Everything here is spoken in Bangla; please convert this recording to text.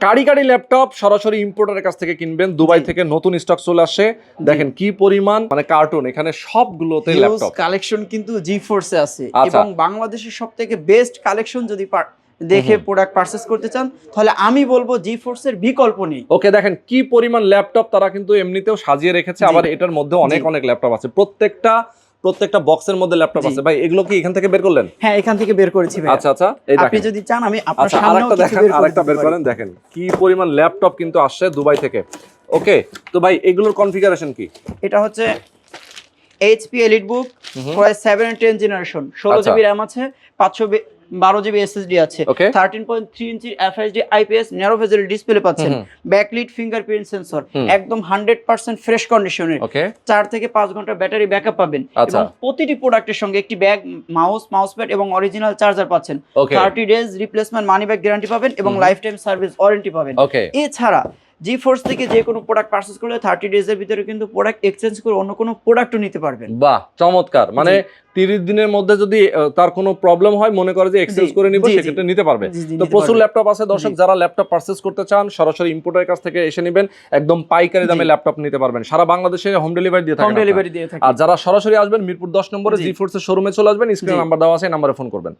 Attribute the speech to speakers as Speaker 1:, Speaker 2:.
Speaker 1: কারি কারি ল্যাপটপ সরাসরি ইম্পোর্টারের কাছ থেকে কিনবেন। দুবাই থেকে নতুন স্টক চলে আসে। দেখেন কি পরিমাণ মানে কার্টুন এখানে সবগুলোতে ল্যাপটপ
Speaker 2: কালেকশন কিন্তু জি ফোর্সে আছে।
Speaker 1: আচ্ছা।
Speaker 2: এবং বাংলাদেশের সব থেকে বেস্ট কালেকশন যদি দেখে প্রোডাক্ট পারচেস করতে চান তাহলে আমি বলব জি ফোর্সের বিকল্প নেই।
Speaker 1: ওকে দেখেন কি পরিমাণ ল্যাপটপ তারা কিন্তু এমনিতেও সাজিয়ে রেখেছে। আবার এটার মধ্যে অনেক অনেক ল্যাপটপ আছে। প্রত্যেকটা প্রত্যেকটা বক্সের মধ্যে ল্যাপটপ আছে। ভাই এগুলো কি এখান থেকে বের করলেন?
Speaker 2: হ্যাঁ এখান থেকে বের করেছি ভাই
Speaker 1: আচ্ছা আচ্ছা এই
Speaker 2: আপনি
Speaker 1: দেখেন।
Speaker 2: যদি চান আমি আপনার সামনে
Speaker 1: আরেকটা দেখেন আরেকটা বের করেন দেখেন। কি পরিমাণ ল্যাপটপ কিন্তু আসছে দুবাই থেকে। ওকে তো ভাই এগুলোর কনফিগারেশন কি?
Speaker 2: এটা হচ্ছে HP Elite Book seven ten generation ষোলো
Speaker 1: আচ্ছা।
Speaker 2: জিবি র্যাম আছে পাঁচশো বারো জিবি এসএসডি আছে. Thirteen point three inch FSD IPS narrow bezel display পাচ্ছেন। ব্যাকলিট ফিঙ্গারপ্রিন্ট সেন্সর একদম হান্ড্রেড পার্সেন্ট ফ্রেশ কন্ডিশনের চার থেকে পাঁচ ঘণ্টা ব্যাটারি ব্যাকআপ পাবেন।
Speaker 1: আচ্ছা।
Speaker 2: এবং প্রতিটি প্রোডাক্টের সঙ্গে একটি ব্যাগ মাউস মাউস প্যাড এবং অরিজিনাল চার্জার পাচ্ছেন। Thirty days replacement money back guarantee পাবেন এবং লাইফ টাইম সার্ভিস ওয়ারেন্টি পাবেন। এছাড়া জি ফোর্স থেকে যে কোনো প্রোডাক্ট পারচেস করলে থার্টি ডেজ এর ভিতরে কিন্তু প্রোডাক্ট এক্সচেঞ্জ করে অন্য কোনো প্রোডাক্টও নিতে পারবেন।
Speaker 1: বাহ চমৎকার। মানে তিরিশ দিনের মধ্যে যদি তার কোনো প্রবলেম হয় মনে করে যে এক্সচেঞ্জ করে নিব। সেক্ষেত্রে নিতে পারবে। তো প্রচুর ল্যাপটপ আছে দর্শক যারা ল্যাপটপ পারচেস করতে চান সরাসরি ইম্পোর্টারের কাছ থেকে এসে নেবেন। একদম পাইকারি দামে ল্যাপটপ নিতে পারবেন। সারা বাংলাদেশে হোম ডেলিভারি দিয়ে
Speaker 2: হোম ডেলিভারি দিয়ে থাকি।
Speaker 1: আর যারা সরাসরি আসবেন মিরপুর দশ নম্বরে
Speaker 2: জি।
Speaker 1: ফোর্সের শোরুমে চলে আসবেন স্ক্রিনে। নাম্বার দেওয়া আছে নাম্বারে ফোন করবেন।